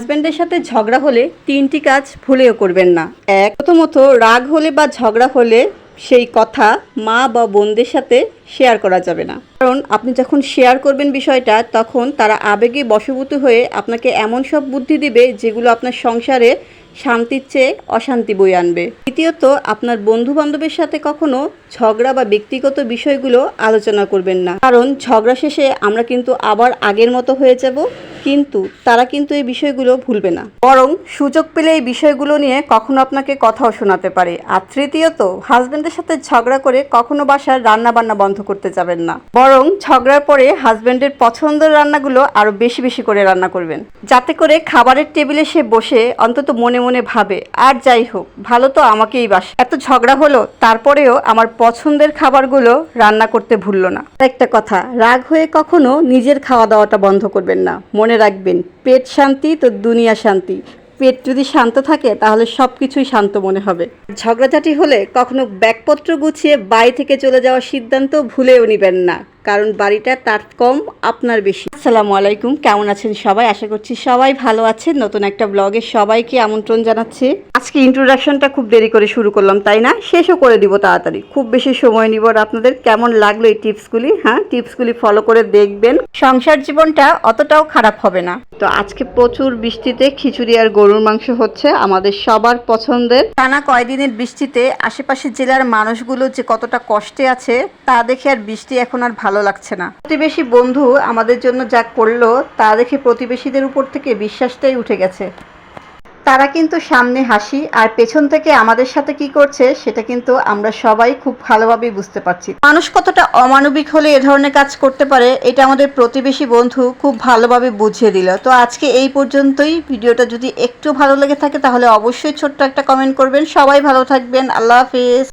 হাজব্যান্ডের সাথে ঝগড়া হলে তিনটি কাজ ভুলেও করবেন না। এক, প্রথমত রাগ হলে বা ঝগড়া হলে সেই কথা মা বা বোনদের সাথে শেয়ার করা যাবে না। কারণ আপনি যখন শেয়ার করবেন বিষয়টা, তখন তারা আবেগে বশভূত হয়ে আপনাকে এমন সব বুদ্ধি দিবে যেগুলো আপনার সংসারে শান্তির চেয়ে অশান্তি বই আনবে। দ্বিতীয়ত, আপনার বন্ধু বান্ধবের সাথে কখনো ঝগড়া বা ব্যক্তিগত বিষয়গুলো আলোচনা করবেন না। কারণ ঝগড়া শেষে আমরা কিন্তু আবার আগের মতো হয়ে যাব। কিন্তু তারা কিন্তু এই বিষয়গুলো ভুলবে না। বরং সুযোগ পেলে এই বিষয়গুলো নিয়ে কখনো আপনাকে কথাও শোনাতে পারে। আর তৃতীয়ত হাজবেন্ডের সাথে ঝগড়া করে কখনো বাসার রান্না বান্না বন্ধ করতে যাবেন না। বরং ঝগড়ার পরে হাজবেন্ডের পছন্দের রান্নাগুলো আরও বেশি বেশি করে রান্না করবেন। যাতে করে খাবারের টেবিলে সে বসে অন্তত মনে মনে ভাবে, আর যাই হোক, ভালো তো আমাকেই বাস। এত ঝগড়া হলো, তারপরেও আমার পছন্দের খাবারগুলো রান্না করতে ভুললো না। একটা কথা, রাগ হয়ে কখনো নিজের খাওয়া দাওয়াটা বন্ধ করবেন না। মনে রাখবেন, পেট শান্তি তো দুনিয়া শান্তি। পেট যদি শান্ত থাকে, তাহলে সব কিছুই শান্ত মনে হবে। ঝগড়াঝাটি হলে কখনো ব্যাগপত্র গুছিয়ে বাড়ি থেকে চলে যাওয়ার সিদ্ধান্ত ভুলেও নেবেন না। কারণ বাড়িটা তার কম, আপনার বেশি। আসসালামু আলাইকুম, কেমন আছেন সবাই? আশা করছি সবাই ভালো আছেন। নতুন একটা ব্লগে সবাইকে আমন্ত্রণ জানাচ্ছি। আজকে ইন্ট্রোডাকশনটা খুব দেরি করে শুরু করলাম, তাই না? শেষও করে দিব তাড়াতাড়ি। খুব বেশি সময় নিব আর আপনাদের। কেমন লাগল এই টিপসগুলি? হ্যাঁ টিপসগুলি ফলো করে দেখবেন। সংসার জীবনটা অতটাও খারাপ হবে না। তো আজকে প্রচুর বৃষ্টিতে খিচুড়ি আর গরুর মাংস হচ্ছে আমাদের সবার পছন্দের। টানা কয়দিনের বৃষ্টিতে আশেপাশের জেলার মানুষগুলো যে কতটা কষ্টে আছে, তা দেখে আর বৃষ্টি এখন আর ভালো লাগছে না। প্রতিবেশী বন্ধু আমাদের জন্য যা করল, তা দেখে প্রতিবেশীদের উপর থেকে বিশ্বাসটাই উঠে গেছে। তারা কিন্তু সামনে হাসি, আর পেছন থেকে আমাদের সাথে কি করছে, সেটা কিন্তু আমরা সবাই খুব ভালোভাবেই বুঝতে পারছি। মানুষ কতটা অমানবিক হলে এ ধরনের কাজ করতে পারে, এটা আমাদের প্রতিবেশী বন্ধু খুব ভালোভাবে বুঝিয়ে দিল। তো আজকে এই পর্যন্তই। ভিডিওটা যদি একটু ভালো লেগে থাকে, তাহলে অবশ্যই ছোট্ট একটা কমেন্ট করবেন। সবাই ভালো থাকবেন। আল্লাহ হাফিজ।